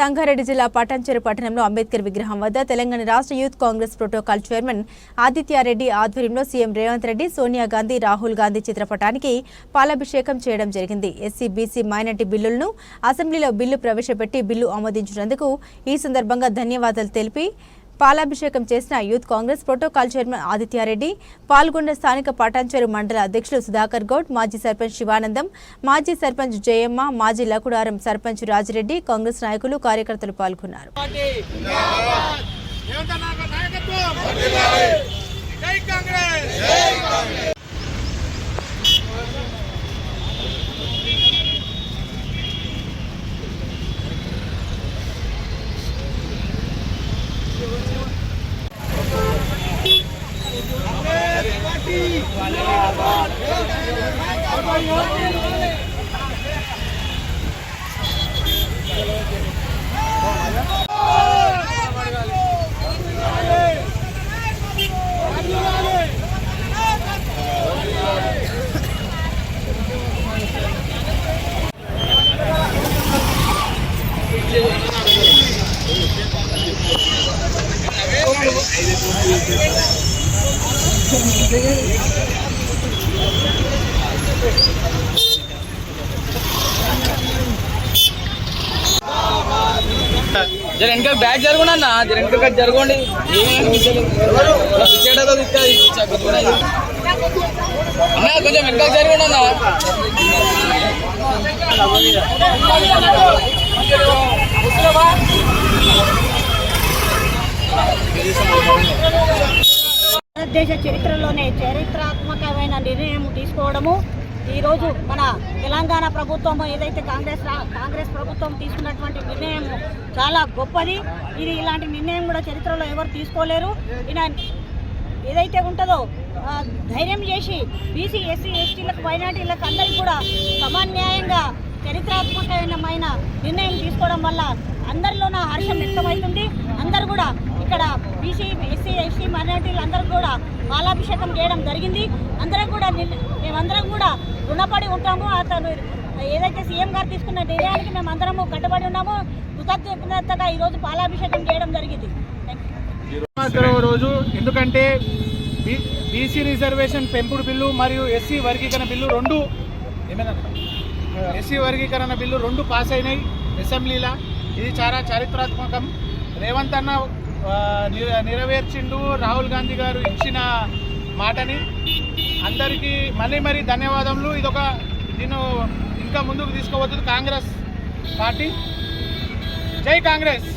సంగారెడ్డి జిల్లా పటాన్చెరు పట్టణంలో అంబేద్కర్ విగ్రహం వద్ద తెలంగాణ రాష్ట్ర youth Congress protocol chairman Aditya Reddy ఆధ్వర్యంలో సీఎం రేవంత్ రెడ్డి సోనియా గాంధీ రాహుల్ గాంధీ చిత్రపటానికి పాలాభిషేకం చేయడం జరిగింది. ఎస్సీ బీసీ మైనార్టీ బిల్లులను అసెంబ్లీలో బిల్లు ప్రవేశపెట్టి బిల్లు ఆమోదించినందుకు ఈ సందర్భంగా ధన్యవాదాలు తెలిపి పాలాభిషేకం చేసిన youth Congress protocol chairman Aditya Reddy పాల్గొన్న స్థానిక పటాన్చెరు మండల అధ్యక్షులు సుధాకర్ గౌడ్ మాజీ సర్పంచ్ శివానందం మాజీ సర్పంచ్ జయమ్మ మాజీ లకుడారం సర్పంచ్ రాజిరెడ్డి కాంగ్రెస్ నాయకులు కార్యకర్తలు పాల్గొన్నారు. జై కాంగ్రెస్! జై కాంగ్రెస్! జై కాంగ్రెస్ జర వెనక బ్యాగ్ జరగండి అన్న? జర వెనక జరగండి అన్న కొంచెం వెనక జరగండి అన్న? భారతదేశ చరిత్రలోనే చరిత్రాత్మకమైన నిర్ణయం తీసుకోవడము. ఈరోజు మన తెలంగాణ ప్రభుత్వం ఏదైతే కాంగ్రెస్ రా- కాంగ్రెస్ ప్రభుత్వం తీసుకున్నటువంటి నిర్ణయం చాలా గొప్పది. ఇది ఇలాంటి నిర్ణయం కూడా చరిత్రలో ఎవరు తీసుకోలేరు. ఇలా ఏదైతే ఉంటుందో ధైర్యం చేసి బీసీ ఎస్సీ ఎస్టీలకు మైనార్టీలకు అందరికీ కూడా సమాన్యాయంగా చరిత్రాత్మకమైన నిర్ణయం తీసుకోవడం వల్ల అందరిలోన హర్షం వ్యక్తమవుతుంది. అందరూ కూడా ఇక్కడ బీసీ ఎస్సీ ఎస్టీ మైనార్టీలు అందరూ కూడా పాలాభిషేకం చేయడం జరిగింది. అందరం కూడా మేమందరం కూడా రుణపడి ఉంటాము. అతను ఏదైతే సీఎం గారు తీసుకున్న నిర్ణయానికి మేము అందరము కట్టుబడి ఉన్నాము. కృతజ్ఞతగా ఈరోజు పాలాభిషేకం చేయడం జరిగింది. రోజు ఎందుకంటే బీ- బీసీ రిజర్వేషన్ పెంపుడు బిల్లు మరియు ఎస్సీ వర్గీకరణ బిల్లు రెండు ఏమైనా ఎస్సీ వర్గీకరణ బిల్లు రెండు పాస్ అయినాయి. అసెంబ్లీలో. ఇది చాలా చారిత్రాత్మకం. రేవంత్ అన్న నెరవేర్చిండు రాహుల్ గాంధీ గారు ఇచ్చిన మాటని. అందరికీ మళ్ళీ మరీ ధన్యవాదములు. ఇదొక దీన్ని ఇంకా ముందుకు తీసుకోవచ్చు కాంగ్రెస్ పార్టీ. జై కాంగ్రెస్!